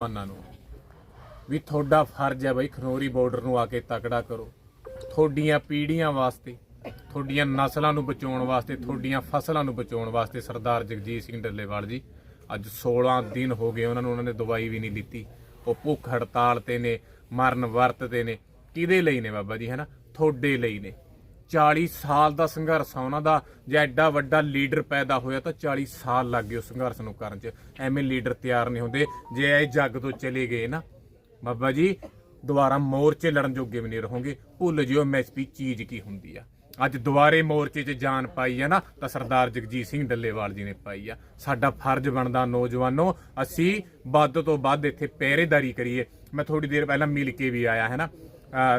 ਨੌਜਵਾਨਾਂ ਨੂੰ ਵੀ ਤੁਹਾਡਾ ਫਰਜ਼ ਹੈ ਬਈ ਖਨੋਰੀ ਬਾਰਡਰ ਨੂੰ ਆ ਕੇ ਤਕੜਾ ਕਰੋ। ਤੁਹਾਡੀਆਂ ਪੀੜ੍ਹੀਆਂ ਵਾਸਤੇ, ਤੁਹਾਡੀਆਂ ਨਸਲਾਂ ਨੂੰ ਬਚਾਉਣ ਵਾਸਤੇ, ਤੁਹਾਡੀਆਂ ਫਸਲਾਂ ਨੂੰ ਬਚਾਉਣ ਵਾਸਤੇ ਸਰਦਾਰ ਜਗਜੀਤ ਸਿੰਘ ਡੱਲੇਵਾਲ ਜੀ ਅੱਜ 16 ਦਿਨ ਹੋ ਗਏ ਉਹਨਾਂ ਨੂੰ ਉਹਨਾਂ ਨੇ ਦਵਾਈ ਵੀ ਨਹੀਂ ਦਿੱਤੀ। ਉਹ ਭੁੱਖ ਹੜਤਾਲ ਤੇ ਨੇ, ਮਰਨ ਵਰਤ ਤੇ ਨੇ। ਕਿਹਦੇ ਲਈ ਨੇ ਬਾਬਾ ਜੀ ਹੈਨਾ ਤੁਹਾਡੇ ਲਈ ਨੇ। 40 ਸਾਲ ਦਾ ਸੰਘਰਸ਼ ਆ ਉਹਨਾਂ ਦਾ, ਜੇ ਐਡਾ ਵੱਡਾ ਲੀਡਰ ਪੈਦਾ ਹੋਇਆ ਤਾਂ 40 ਸਾਲ ਲੱਗ ਗਏ ਉਸ ਸੰਘਰਸ਼ ਨੂੰ ਕਰਨ 'ਚ। ਐਵੇਂ ਲੀਡਰ ਤਿਆਰ ਨਹੀਂ ਹੁੰਦੇ, ਜੇ ਇਹ ਜੱਗ ਤੋਂ ਚਲੇ ਗਏ ਨਾ। ਬਾਬਾ ਜੀ, ਦੁਬਾਰਾ ਮੋਰਚੇ ਲੜਨ ਜੋਗੇ ਵੀ ਨਹੀਂ ਰਹੋਗੇ। ਭੁੱਲ ਜਿਓ ਐਮਐਸਪੀ ਚੀਜ਼ ਕੀ ਹੁੰਦੀ ਆ। ਅੱਜ ਦੁਬਾਰੇ ਮੋਰਚੇ 'ਚ ਜਾਨ ਪਾਈ ਆ ਨਾ, ਤਾਂ ਸਰਦਾਰ ਜਗਜੀਤ ਸਿੰਘ ਡੱਲੇਵਾਲ ਜੀ ਨੇ ਪਾਈ ਆ। ਸਾਡਾ ਫਰਜ਼ ਬਣਦਾ ਨੌਜਵਾਨੋ, ਅਸੀਂ ਵੱਧ ਤੋਂ ਵੱਧ ਇੱਥੇ ਪਹਿਰੇਦਾਰੀ ਕਰੀਏ। ਮੈਂ ਥੋੜੀ ਦੇਰ ਪਹਿਲਾਂ ਮਿਲ ਕੇ ਵੀ ਆਇਆ ਹੈ ਨਾ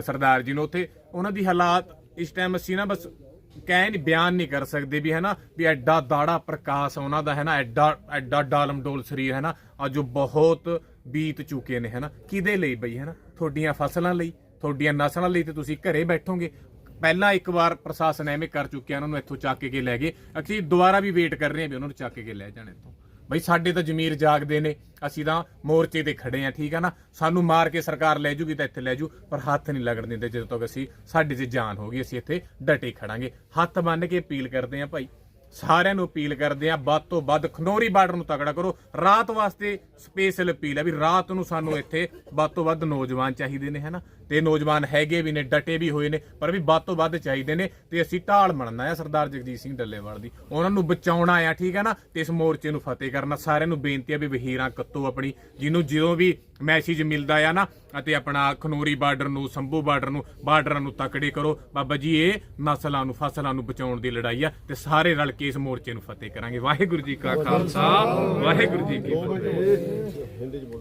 ਸਰਦਾਰ ਜੀ ਨੂੰ ਉੱਥੇ। ਉਹਨਾਂ ਦੀ ਹਾਲਾਤ ਇਸ ਟਾਈਮ ਅਸੀਂ ਨਾ ਬਸ ਕਹਿ ਨਹੀਂ, ਬਿਆਨ ਨਹੀਂ ਕਰ ਸਕਦੇ ਵੀ ਹੈ ਨਾ ਵੀ ਐਡਾ ਦਾੜਾ ਪ੍ਰਕਾਸ਼ ਉਹਨਾਂ ਦਾ ਹੈ ਨਾ ਐਡਾ ਐਡਾ ਡਾਲਮਡੋਲ ਸਰੀਰ ਹੈ ਨਾ ਅੱਜ ਉਹ ਬਹੁਤ ਬੀਤ ਚੁੱਕੇ ਨੇ ਹੈ ਨਾ ਕਿਹਦੇ ਲਈ ਬਈ ਹੈ ਨਾ ਤੁਹਾਡੀਆਂ ਫਸਲਾਂ ਲਈ, ਤੁਹਾਡੀਆਂ ਨਸਲਾਂ ਲਈ ਤੇ ਤੁਸੀਂ ਘਰੇ ਬੈਠੋਗੇ। ਪਹਿਲਾਂ ਇੱਕ ਵਾਰ ਪ੍ਰਸ਼ਾਸਨ ਐਵੇਂ ਕਰ ਚੁੱਕਿਆ, ਉਹਨਾਂ ਨੂੰ ਇੱਥੋਂ ਚੱਕ ਕੇ ਲੈ ਗਏ। ਅਸੀਂ ਦੁਬਾਰਾ ਵੀ ਵੇਟ ਕਰ ਰਹੇ ਹਾਂ ਵੀ ਉਹਨਾਂ ਨੂੰ ਚੱਕ ਕੇ ਲੈ ਜਾਣ ਇੱਥੋਂ। ਬਈ ਸਾਡੇ ਤਾਂ ਜ਼ਮੀਰ ਜਾਗਦੇ ਨੇ, ਅਸੀਂ ਤਾਂ ਮੋਰਚੇ ਤੇ ਖੜੇ ਆ ਠੀਕ ਆ ਨਾ? ਸਾਨੂੰ ਮਾਰ ਕੇ ਸਰਕਾਰ ਲੈ ਜੂਗੀ ਤਾਂ ਇੱਥੇ ਲੈ ਜੂ, ਪਰ ਹੱਥ ਨਹੀਂ ਲੱਗਣ ਦਿੰਦੇ ਜਦੋਂ ਤੱਕ ਅਸੀਂ, ਸਾਡੇ 'ਚ ਜਾਨ ਹੋਗੀ ਅਸੀਂ ਇੱਥੇ ਡਟੇ ਖੜਾਂਗੇ। ਹੱਥ ਬੰਨ ਕੇ ਅਪੀਲ ਕਰਦੇ ਆ ਭਾਈ। ਸਾਰਿਆਂ ਨੂੰ ਅਪੀਲ ਕਰਦੇ ਆ, ਵੱਧ ਤੋਂ ਵੱਧ ਖਨੋਰੀ ਬਾਰਡਰ ਨੂੰ ਤਕੜਾ ਕਰੋ। ਰਾਤ ਵਾਸਤੇ ਸਪੈਸ਼ਲ ਅਪੀਲ ਆ ਵੀ ਰਾਤ ਨੂੰ ਸਾਨੂੰ ਇੱਥੇ ਵੱਧ ਤੋਂ ਵੱਧ ਨੌਜਵਾਨ ਚਾਹੀਦੇ ਨੇ, ਹਨਾ? ਤੇ ਨੌਜਵਾਨ ਹੈਗੇ ਵੀ ਨੇ, ਡਟੇ ਵੀ ਹੋਏ ਨੇ, ਪਰ ਵੀ ਵੱਧ ਤੋਂ ਵੱਧ ਚਾਹੀਦੇ ਨੇ ਤੇ ਅਸੀਂ ਢਾਲ ਮੰਨਣਾ ਆ ਸਰਦਾਰ ਜਗਜੀਤ ਸਿੰਘ ਡੱਲੇਵਾਲ ਦੀ। ਉਹਨਾਂ ਨੂੰ ਬਚਾਉਣਾ ਆ, ਠੀਕ ਹੈ ਨਾ? ਤੇ ਇਸ ਮੋਰਚੇ ਨੂੰ ਫਤਿਹ ਕਰਨਾ। ਸਾਰਿਆਂ ਨੂੰ ਬੇਨਤੀ ਆ ਵੀ ਵਹੀਰਾਂ ਕੱਤੋ ਆਪਣੀ, ਜਿਹਨੂੰ ਜਦੋਂ ਵੀ ਮੈਸੇਜ ਮਿਲਦਾ ਆ ਨਾ, ਅਤੇ ਆਪਣਾ ਖਨੋਰੀ ਬਾਰਡਰ ਨੂੰ, ਸੰਭੂ ਬਾਰਡਰ ਨੂੰ, ਬਾਰਡਰਾਂ ਨੂੰ ਤਕੜੇ ਕਰੋ। ਬਾਬਾ ਜੀ, ਇਹ ਨਸਲਾਂ ਨੂੰ, ਫਸਲਾਂ ਨੂੰ ਬਚਾਉਣ ਦੀ ਲੜਾਈ ਆ, ਤੇ ਸਾਰੇ ਰਲ ਕੇ ਇਸ ਮੋਰਚੇ ਨੂੰ ਫਤਿਹ ਕਰਾਂਗੇ। ਵਾਹਿਗੁਰੂ ਜੀ ਕਾ ਖਾਲਸਾ, ਵਾਹਿਗੁਰੂ ਜੀ ਕੀ ਫਤਿਹ।